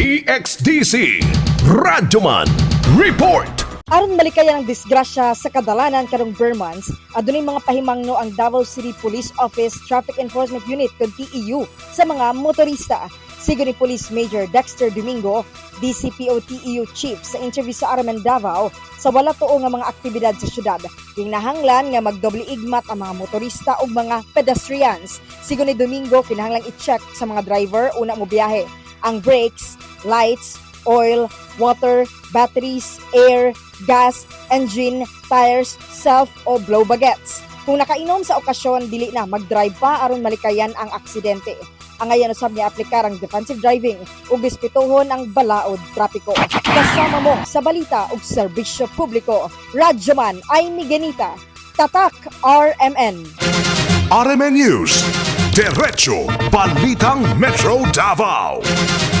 DXDC Radyoman Report Aron malikayan ang disgrasya sa kadalanan karong Burmans, adunay mga pahimangno ang Davao City Police Office Traffic Enforcement Unit kag TEU sa mga motorista. Sigo ni Police Major Dexter Domingo, DCPO TEU Chief sa interview sa Araman Davao sa wala tuo nga mga aktibidad sa syudad. Ginahanglan nga magdoble igmat ang mga motorista ug mga pedestrians. Sigo ni Domingo kinahanglang i-check sa mga driver una mo biyahe ang brakes, lights, oil, water, batteries, air, gas, engine, tires, self o blow bagets. Kung nakainom sa okasyon, dili na mag-drive pa aron malikayan ang aksidente. Ang ngayon usab ni aplikar ang defensive driving ug dispituhon ang balaod trapiko. Kasama mo sa balita ug serbisyo publiko. Radyoman ay Miguelita. Tatak RMN. RMN News Diretso Balitang Metro Davao